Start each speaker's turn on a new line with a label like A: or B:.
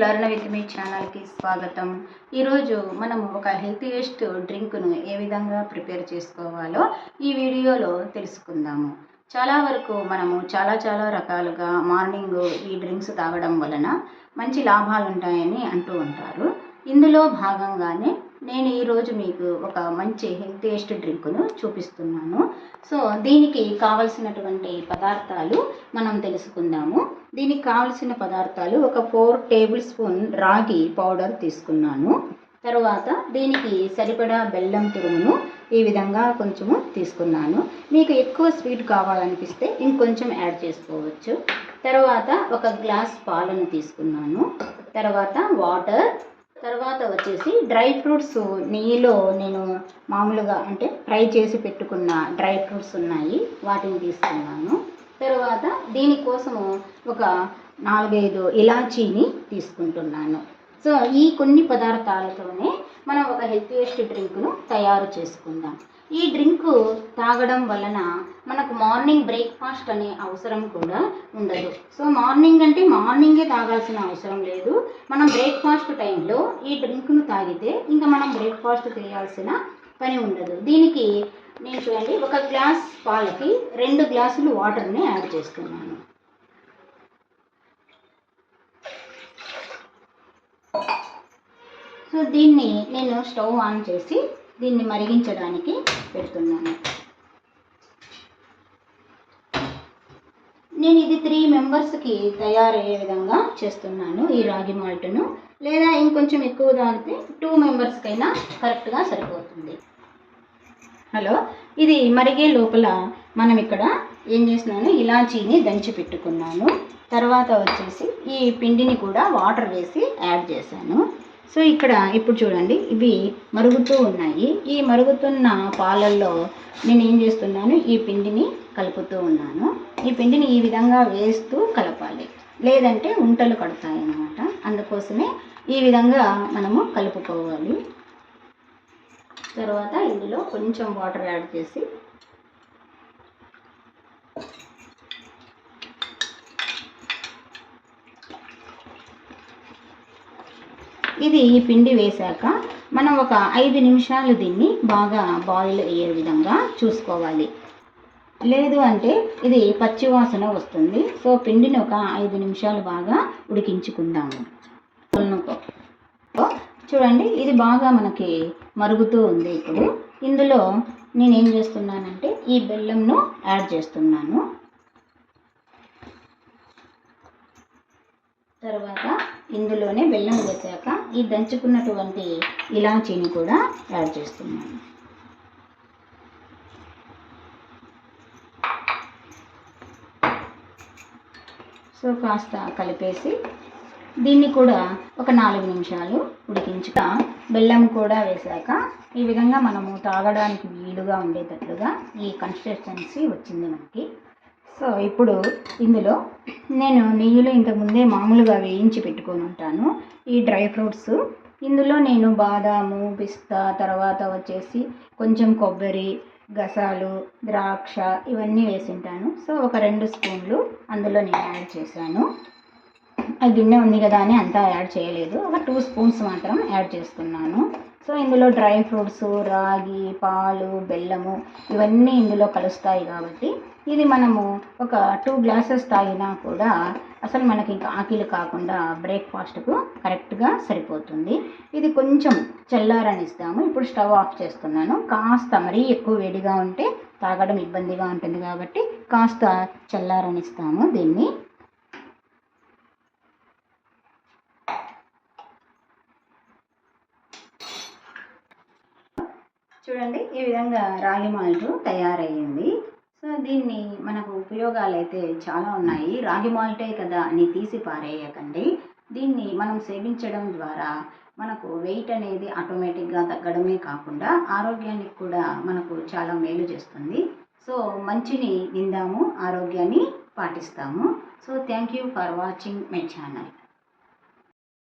A: Learn with me ఛానల్కి స్వాగతం. ఈరోజు మనం ఒక హెల్తీయెస్ట్ డ్రింక్ను ఏ విధంగా ప్రిపేర్ చేసుకోవాలో ఈ వీడియోలో తెలుసుకుందాము. చాలా వరకు మనము చాలా చాలా రకాలుగా మార్నింగ్ ఈ డ్రింక్స్ తాగడం వలన మంచి లాభాలు ఉంటాయని అంటూ ఉంటారు. ఇందులో భాగంగానే నేను ఈరోజు మీకు ఒక మంచి హెల్తీయెస్ట్ డ్రింక్ను చూపిస్తున్నాను. సో దీనికి కావలసినటువంటి పదార్థాలు మనం తెలుసుకుందాము. దీనికి కావలసిన పదార్థాలు ఒక ఫోర్ టేబుల్ స్పూన్ రాగి పౌడర్ తీసుకున్నాను. తర్వాత దీనికి సరిపడా బెల్లం తురుమును ఈ విధంగా కొంచెము తీసుకున్నాను. మీకు ఎక్కువ స్వీట్ కావాలనిపిస్తే ఇంకొంచెం యాడ్ చేసుకోవచ్చు. తర్వాత ఒక గ్లాస్ పాలను తీసుకున్నాను. తర్వాత వాటర్ వచ్చేసి డ్రై ఫ్రూట్స్ నెయ్యిలో నేను మామూలుగా అంటే ఫ్రై చేసి పెట్టుకున్న డ్రై ఫ్రూట్స్ ఉన్నాయి. వాటిని తీసుకున్నాను. తర్వాత దీనికోసము ఒక నాలుగైదు ఇలాచీని తీసుకుంటున్నాను. సో ఈ కొన్ని పదార్థాలతోనే మనం ఒక హెల్తీయెస్ట్ డ్రింక్ను తయారు చేసుకుందాం. ఈ డ్రింకు తాగడం వలన మనకు మార్నింగ్ బ్రేక్ఫాస్ట్ అనే అవసరం కూడా ఉండదు. సో మార్నింగ్ అంటే మార్నింగే తాగాల్సిన అవసరం లేదు. మనం బ్రేక్ఫాస్ట్ టైంలో ఈ డ్రింక్ను తాగితే ఇంకా మనం బ్రేక్ఫాస్ట్ చేయాల్సిన పని ఉండదు. దీనికి నేను చూడండి ఒక గ్లాస్ పాలకి రెండు గ్లాసులు వాటర్ని యాడ్ చేస్తున్నాను. సో దీన్ని నేను స్టవ్ ఆన్ చేసి దీన్ని మరిగించడానికి పెడుతున్నాను. నేను ఇది త్రీ మెంబర్స్కి తయారయ్యే విధంగా చేస్తున్నాను ఈ రాగి మాల్ట్ను. లేదా ఇంకొంచెం ఎక్కువ తాగితే టూ మెంబర్స్కైనా కరెక్ట్గా సరిపోతుంది. హలో ఇది మరిగే లోపల మనం ఇక్కడ ఏం చేసినాను ఇలాచీని దంచి పెట్టుకున్నాను. తర్వాత వచ్చేసి ఈ పిండిని కూడా వాటర్ వేసి యాడ్ చేశాను. సో ఇక్కడ ఇప్పుడు చూడండి ఇవి మరుగుతూ ఉన్నాయి. ఈ మరుగుతున్న పాలల్లో నేను ఏం చేస్తున్నాను? ఈ పిండిని కలుపుతూ ఉన్నాను. ఈ పిండిని ఈ విధంగా వేస్తూ కలపాలి. లేదంటే ఉంటలు కడతాయి అన్నమాట అందుకోసమే ఈ విధంగా మనము కలుపుకోవాలి. తర్వాత ఇందులో కొంచెం వాటర్ యాడ్ చేసి ఇది ఈ పిండి వేశాక మనం ఒక ఐదు నిమిషాలు దీన్ని బాగా బాయిల్ అయ్యే విధంగా చూసుకోవాలి. లేదు అంటే ఇది పచ్చి వాసన వస్తుంది. సో పిండిని ఒక ఐదు నిమిషాలు బాగా ఉడికించుకుందాము. చూడండి ఇది బాగా మనకి మరుగుతూ ఉంది ఇప్పుడు. ఇందులో నేను ఏం చేస్తున్నానంటే ఈ బెల్లంను యాడ్ చేస్తున్నాను. తర్వాత ఇందులోనే బెల్లం వేసాక ఈ దంచుకున్నటువంటి ఇలాచీని కూడా యాడ్ చేస్తున్నాను. సో కాస్త కలిపేసి దీన్ని కూడా ఒక నాలుగు నిమిషాలు ఉడికించుక బెల్లం కూడా వేశాక ఈ విధంగా మనము తాగడానికి వీలుగా ఉండేటట్లుగా ఈ కన్సిస్టెన్సీ వచ్చింది మనకి. సో ఇప్పుడు ఇందులో నేను నెయ్యిలో ఇంతకుముందే మామూలుగా వేయించి పెట్టుకొని ఉంటాను. ఈ డ్రై ఫ్రూట్స్ ఇందులో నేను బాదాము పిస్తా తర్వాత వచ్చేసి కొంచెం కొబ్బరి గసాలు ద్రాక్ష ఇవన్నీ వేసింటాను. సో ఒక రెండు స్పూన్లు అందులో నేను యాడ్ చేశాను. ఆ గిన్నె ఉంది కదా అని అంతా యాడ్ చేయలేదు. ఒక టూ స్పూన్స్ మాత్రం యాడ్ చేసుకున్నాను సో ఇందులో డ్రై ఫ్రూట్స్ రాగి పాలు బెల్లము ఇవన్నీ ఇందులో కలుస్తాయి కాబట్టి ఇది మనము ఒక టూ గ్లాసెస్ తాగినా కూడా అసలు మనకి ఇంకా ఆకిలి కాకుండా బ్రేక్ఫాస్ట్కు కరెక్ట్గా సరిపోతుంది. ఇది కొంచెం చల్లారనిస్తాము. ఇప్పుడు స్టవ్ ఆఫ్ చేస్తున్నాను. కాస్త మరీ ఎక్కువ వేడిగా ఉంటే తాగడం ఇబ్బందిగా ఉంటుంది కాబట్టి కాస్త చల్లారనిస్తాము దీన్ని. చూడండి ఈ విధంగా రాగి మాల్ట్ తయారయ్యింది. సో దీన్ని మనకు ఉపయోగాలు అయితే చాలా ఉన్నాయి. రాగి మాల్టే కదా అని తీసి పారేయకండి. దీన్ని మనం సేవించడం ద్వారా మనకు వెయిట్ అనేది ఆటోమేటిక్గా తగ్గడమే కాకుండా ఆరోగ్యానికి కూడా మనకు చాలా మేలు చేస్తుంది. సో మంచిని విందాము ఆరోగ్యాన్ని పాటిస్తాము. So thank you for watching my channel.